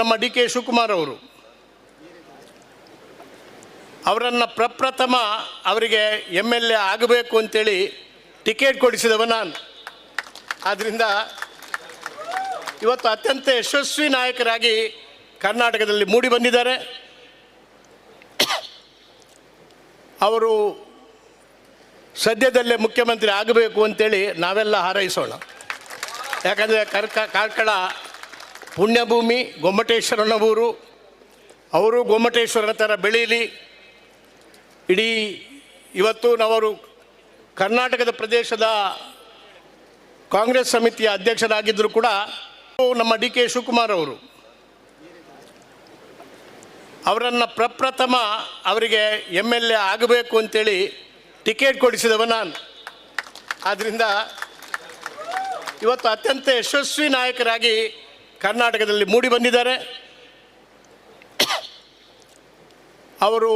ನಮ್ಮ D K Shivakumar ಅವರು. ಅವರನ್ನು ಪ್ರಪ್ರಥಮ ಅವರಿಗೆ ಎಂ ಎಲ್ ಎ ಆಗಬೇಕು ಅಂತೇಳಿ ಟಿಕೆಟ್ ಕೊಡಿಸಿದವ ನಾನು. ಆದ್ದರಿಂದ ಇವತ್ತು ಅತ್ಯಂತ ಯಶಸ್ವಿ ನಾಯಕರಾಗಿ ಕರ್ನಾಟಕದಲ್ಲಿ ಮೂಡಿ ಬಂದಿದ್ದಾರೆ. ಅವರು ಸದ್ಯದಲ್ಲೇ ಮುಖ್ಯಮಂತ್ರಿ ಆಗಬೇಕು ಅಂತೇಳಿ ನಾವೆಲ್ಲ ಹಾರೈಸೋಣ. ಯಾಕಂದರೆ ಕರ್ಕ, ಕಾರ್ಕಳ ಪುಣ್ಯಭೂಮಿ ಗೊಮ್ಮಟೇಶ್ವರನ ಊರು. ಅವರು ಗೊಮ್ಮಟೇಶ್ವರನ ಥರ ಬೆಳೀಲಿ ಇಡೀ ಇವತ್ತು ನಾವರು ಕರ್ನಾಟಕದ ಪ್ರದೇಶದ ಕಾಂಗ್ರೆಸ್ ಸಮಿತಿಯ ಅಧ್ಯಕ್ಷರಾಗಿದ್ದರೂ ಕೂಡ ನಮ್ಮ ಡಿ ಕೆ ಶಿವಕುಮಾರ್ ಅವರು ಅವರನ್ನು ಪ್ರಪ್ರಥಮ ಅವರಿಗೆ ಎಂ ಎಲ್ ಎ ಆಗಬೇಕು ಅಂತೇಳಿ ಟಿಕೆಟ್ ಕೊಡಿಸಿದವ ನಾನು. ಆದ್ದರಿಂದ ಇವತ್ತು ಅತ್ಯಂತ ಯಶಸ್ವಿ ನಾಯಕರಾಗಿ ಕರ್ನಾಟಕದಲ್ಲಿ ಮೂಡಿ ಬಂದಿದ್ದಾರೆ. ಅವರು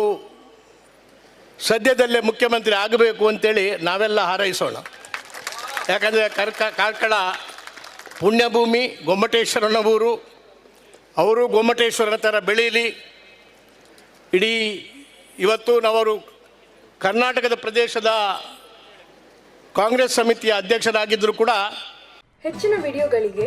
ಸದ್ಯದಲ್ಲೇ ಮುಖ್ಯಮಂತ್ರಿ ಆಗಬೇಕು ಅಂತೇಳಿ ನಾವೆಲ್ಲ ಹಾರೈಸೋಣ. ಯಾಕಂದರೆ ಕರ್ಕ ಕಾರ್ಕಳ ಪುಣ್ಯಭೂಮಿ, ಗೊಮ್ಮಟೇಶ್ವರನ ಊರು. ಅವರು ಗೊಮ್ಮಟೇಶ್ವರನ ಥರ ಬೆಳೀಲಿ. ಇಡೀ ಇವತ್ತು ನಾವರು ಕರ್ನಾಟಕದ ಪ್ರದೇಶದ ಕಾಂಗ್ರೆಸ್ ಸಮಿತಿಯ ಅಧ್ಯಕ್ಷರಾಗಿದ್ದರೂ ಕೂಡ ಹೆಚ್ಚಿನ ವಿಡಿಯೋಗಳಿಗೆ